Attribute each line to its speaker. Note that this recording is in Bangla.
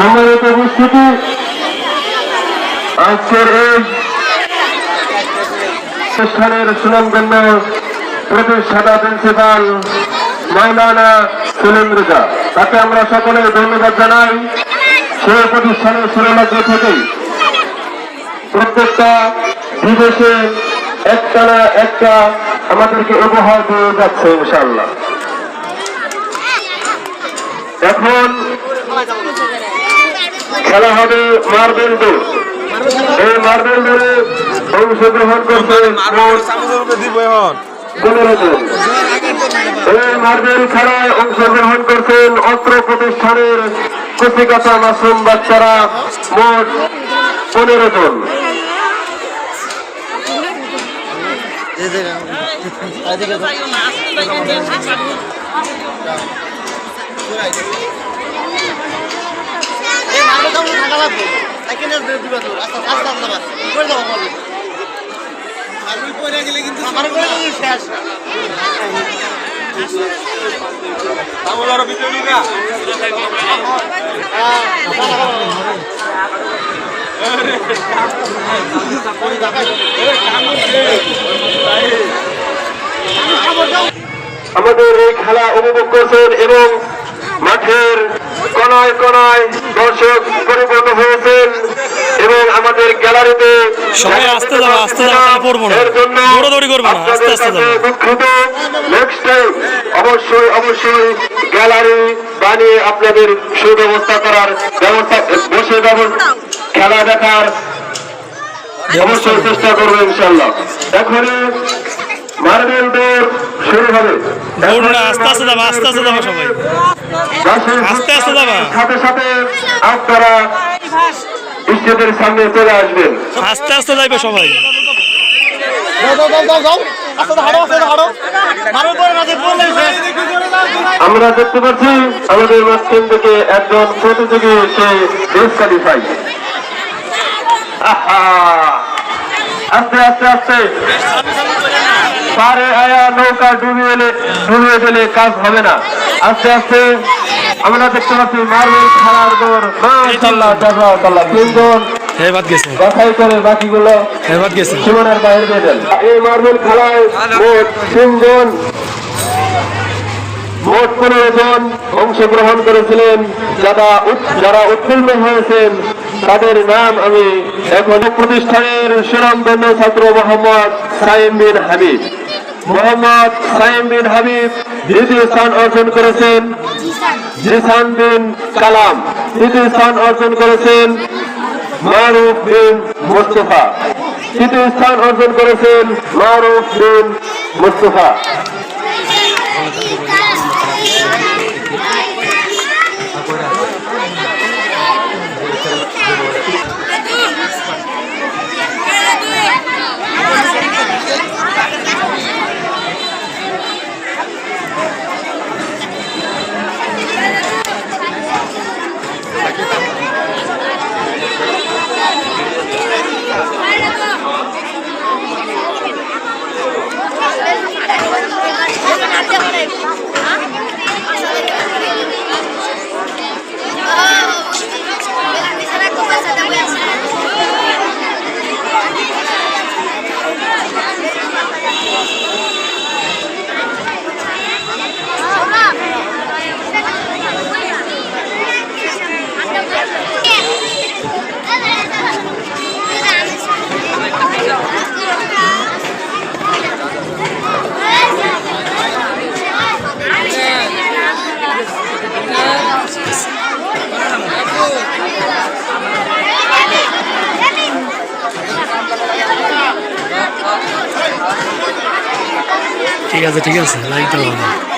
Speaker 1: সম্মানিত উপস্থিতি আজকের এই অনুষ্ঠানের সুনামগণ্য প্রতিষ্ঠাতা প্রিন্সিপাল মাইলানা সুলেন্দ্রজা তাকে আমরা সকলে ধন্যবাদ জানাই। সেই প্রতিষ্ঠানের সুরলগ্ন থেকেই। প্রত্যেকটা বিদেশে একটা না একটা আমাদেরকে উপহার দিয়ে যাচ্ছে ইনশাল্লাহ এখন খেলা হবে মার্বেল দৌড় এই মার্বেল দৌড়ে অংশগ্রহণ করছে এই মার্বেল খেলায় অংশগ্রহণ করছেন অত্র প্রতিষ্ঠানের কচিকাতা মাসুম বাচ্চারা মোট পনেরো জন।
Speaker 2: এই মারবে তখন থাকা লাগবে। এখানে দিবা তো আস্তে আস্তে আস্তে আবার করে গেলে কিন্তু আমার করে
Speaker 1: আমাদের এই খেলা উপভোগ করছেন এবং মাঠের কণায় কণায় দর্শক পরিপূর্ণ হয়েছেন এবং আমাদের গ্যালারিতে
Speaker 3: সবাই আস্তে যাও, আস্তে তাহলে পড়ব না।
Speaker 1: এর জন্য
Speaker 3: দৌড়াদৌড়ি করব না, আস্তে আস্তে যাও।
Speaker 1: দুঃখিত নেক্সট টাইম অবশ্যই অবশ্যই গ্যালারি বানিয়ে আপনাদের সুব্যবস্থা করার ব্যবস্থা বসে খেলা দেখার অবশ্যই চেষ্টা করব ইনশাল্লাহ এখনই শুরু হবে
Speaker 3: দৌড় আস্তে আস্তে যাবা আস্তে আস্তে যাবা সবাই।
Speaker 1: দশের
Speaker 3: আস্তে আস্তে যাবা।
Speaker 1: সাথে সাথে আপনারা স্টেজের সামনে চলে আসবেন।
Speaker 3: আস্তে আস্তে যাইবে সবাই।
Speaker 1: আমরা দেখতে পাচ্ছি আমাদের মাঝখান থেকে একজন প্রতিযোগী সে ডিসকালিফাই আস্তে আস্তে আস্তে। পারে আয়া নৌকা ডুবিয়ে এলে ডুবিয়ে ফেলে কাজ হবে না। আস্তে আস্তে আমরা দেখতে পাচ্ছি মার্বেল খেলার দৌড় জাজাকাল্লাহ তিনজন
Speaker 3: গেছে।
Speaker 1: বাছাই করে বাকিগুলো
Speaker 3: গেছে।
Speaker 1: সীমানার বাইরে দিয়ে দেন। এই মার্বেল খেলায় মোট তিনজন মোট পনেরো জন অংশগ্রহণ করেছিলেন। যারা যারা উত্তীর্ণ হয়েছেন তাদের নাম আমি এখন প্রতিষ্ঠানের সুনামধন্য ছাত্র মোহাম্মদ সাইম বিন হাবিব। মোহাম্মদ সাইম বিন হাবিব দ্বিতীয় স্থান অর্জন করেছেন জিসান বিন কালাম। তৃতীয় স্থান অর্জন করেছেন মারুফ বিন মোস্তফা। তৃতীয় স্থান অর্জন করেছেন মারুফ বিন মোস্তফা।
Speaker 3: ঠিক আছে ঠিক আছে লাইক দাও